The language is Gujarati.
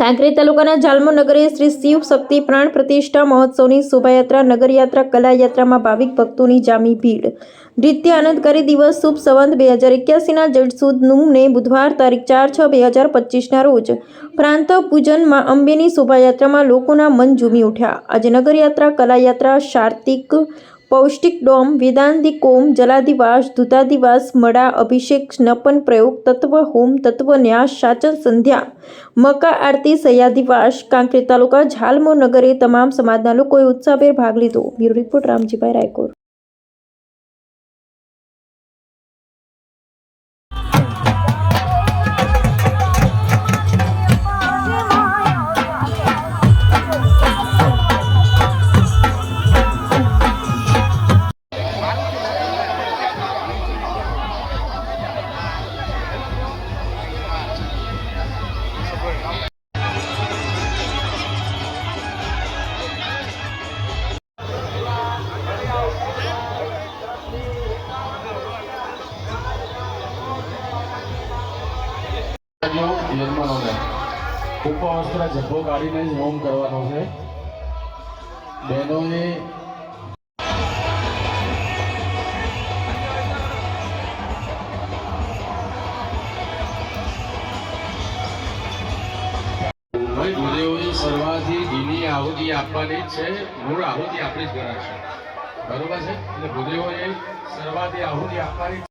કાંકરેજ તાલુકાના જાલમો નગરે શ્રી શિવ શક્તિ પ્રાણ પ્રતિષ્ઠા મહોત્સવની શોભાયાત્રા, નગરયાત્રા, કલાયાત્રામાં ભાવિક ભક્તોની જામી ભીડ. નૃત્ય આનંદકારી દિવસ શુભ સંવંત બે હજાર એક્યાસીના જડસુદ નુમને બુધવાર તારીખ ચાર છ બે હજાર પચીસના રોજ પ્રાંત પૂજનમાં અંબેની શોભાયાત્રામાં લોકોના મન ઝૂમી ઉઠ્યા. આજે નગરયાત્રા, કલાયાત્રા શાર્તિક પૌષ્ટિક ડોમ વેદાંતિક કોમ જલાધિવાસ ધૂતાધિવાસ મડા, અભિષેક, સ્નપન પ્રયોગ, તત્વ, હોમ, તત્વ, ન્યાસ, સાચન, સંધ્યા, મકા આરતી સયાધિવાસ કાંકરી તાલુકા, ઝાલમો નગરે તમામ સમાજના લોકોએ ઉત્સાહભેર ભાગ લીધો. Bureau report, Ramjibhai Raykor. જો યજમાનોને ઉપવસ્ત્ર કાઢીને હોમ કરવાનો છે. બહેનોએ ભાઈ ગુરુદેવોએ સર્વાથી ઘીની આહુતિ આપવાની છે. મૂળ આહુતિ આપણી જ ગણાશે બરોબર છે? એટલે ગુરુદેવોએ સર્વાથી આહુતિ આપવાની